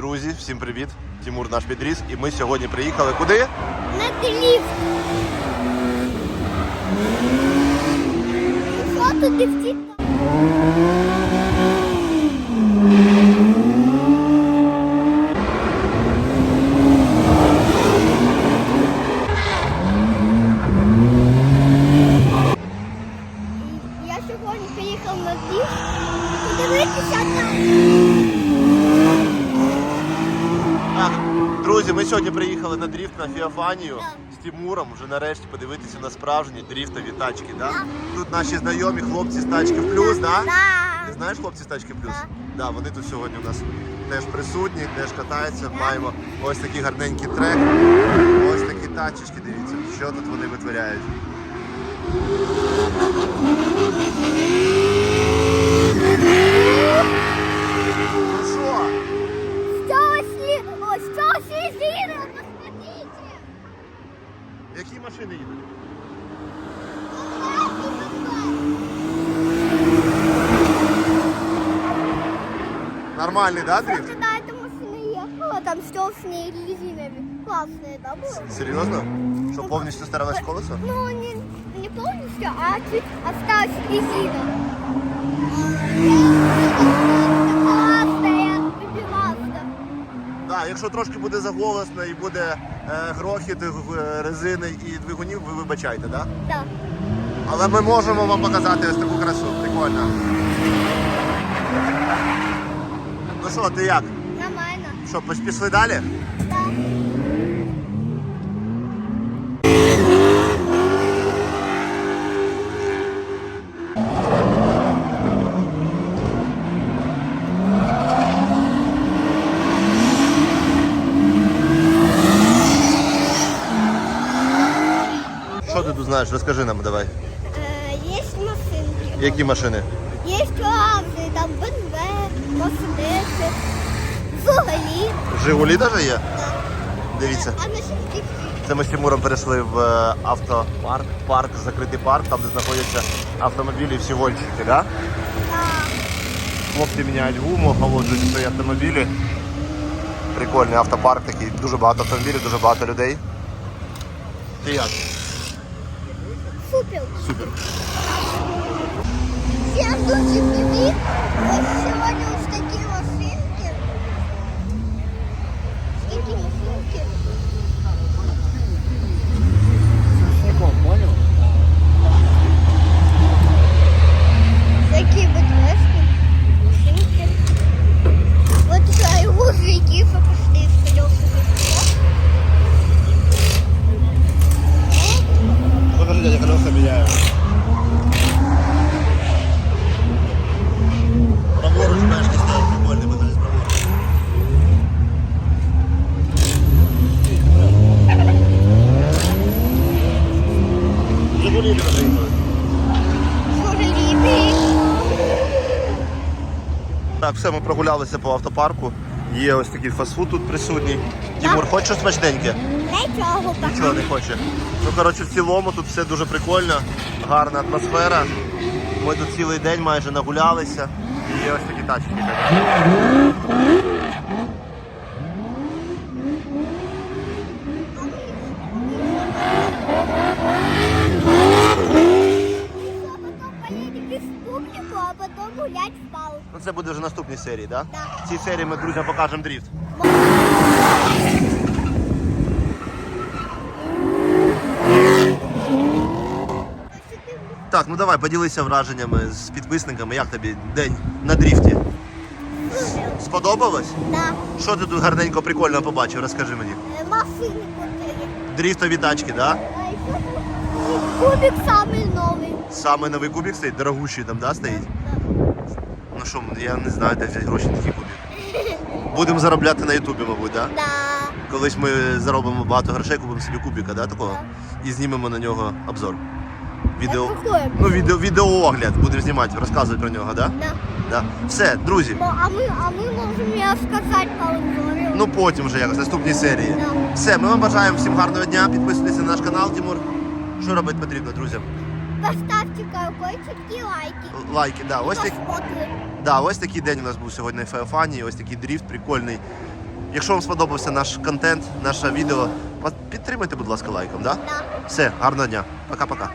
Друзі, всім привіт! Тимур наш підріс. І ми сьогодні приїхали куди? На кліп. Фото тут дівчата? Я сьогодні приїхав на ліфт. Подивитися там. Так, друзі, ми сьогодні приїхали на дріфт на Фіофанію Так. з Тимуром. Вже нарешті подивитися на справжні дріфтові тачки. Да? Тут наші знайомі хлопці з тачки в плюс, да? Ти знаєш хлопці з тачки плюс? Да, вони тут сьогодні у нас теж присутні, теж катаються. Маємо ось такий гарненький трек. Ось такі тачечки, дивіться, що тут вони витворяють. Нормальний, да, дріфт? Когда эта машина ехала, там что с ней резиновыми. Классные, да, было? Серйозно? Що повністю старалась колесо? Ну, не, не полностью, а чуть осталась резина. Классная, выбивался. Так, якщо трошки буде заголосно і буде е, грохіт е, резини і двигунів, ви вибачайте, да? Да. Але ми можемо вам показати ось таку красу. Прикольно. Ну що, ти як? Нормально. Що, пішли далі? Да. Що ти тут знаєш? Розкажи нам, давай. Э, есть машинки. Які машини? Есть Ауди, там БМВ, Мерседеси, Жугалі. Жигулі навіть є? Дивіться. А машинки Це ми з Тимуром перейшли в е, автопарк, парк, закритий парк, там де знаходяться автомобілі всі гонщики, да? Да. Хлопці міняють гуму, охолоджують свої автомобілі. Прикольний автопарк такий, дуже багато автомобілів, дуже багато людей. Ти як? Супер. Супер. Всем дуже привіт. Ось сьогодні ось такі машинки. Скільки машинки? Такі бедрежки, машинки. Вот такая лужики, что пошли с колесами. Покажи, дядя, колеса міняю. Праворуч мешки стоять, прикольний модель праворуч. Жигулі не розуміють. Жугалі. Так, все, ми прогулялися по автопарку. Є ось такий фастфуд тут присутній. Тимур, хочеш смачненьке? Нічого. Нічого не хоче. Ну, коротше, в цілому тут все дуже прикольно, гарна атмосфера. Ми тут цілий день майже нагулялися. І є ось такі тачки. А потом гулять в. Ну це буде вже наступній серії, так? Да. В цій серії ми друзям покажемо дріфт. Так, ну давай поділися враженнями з підписниками. Як тобі день на дріфті? Сподобалось? Да. Що ти тут гарненько прикольно побачив? Розкажи мені. Э, Машины крутые. Дріфтові тачки, так? Да? А еще кубик самый новый. Саме новий кубик стоїть, дорогущий там, да, стоїть? Ну що, я не знаю, де взяти гроші на такий. Будемо заробляти на Ютубі, мабуть, да? Да. Колись ми заробимо багато грошей, купимо собі кубика, да, такого? І знімемо на нього обзор. Відео. Ну, відео, відеоогляд будемо знімати, розказувати про нього, да? Да. Да. Все, друзі. Ну, а мы, а мы можем и рассказать по обзору. Ну потім вже якось наступній серії. Да. Все, ми вам бажаємо всім гарного дня. Підписуйтесь на наш канал, Тимур. Що робити потрібно, друзям? Поставьте колокольчик і лайки. Лайки, да. Ось, так, да, ось такий день у нас був сьогодні в Феофані, ось такий дріфт прикольний. Якщо вам сподобався наш контент, наше відео, підтримайте, будь ласка, лайком. Да? Да. Все, гарного дня. Пока-пока.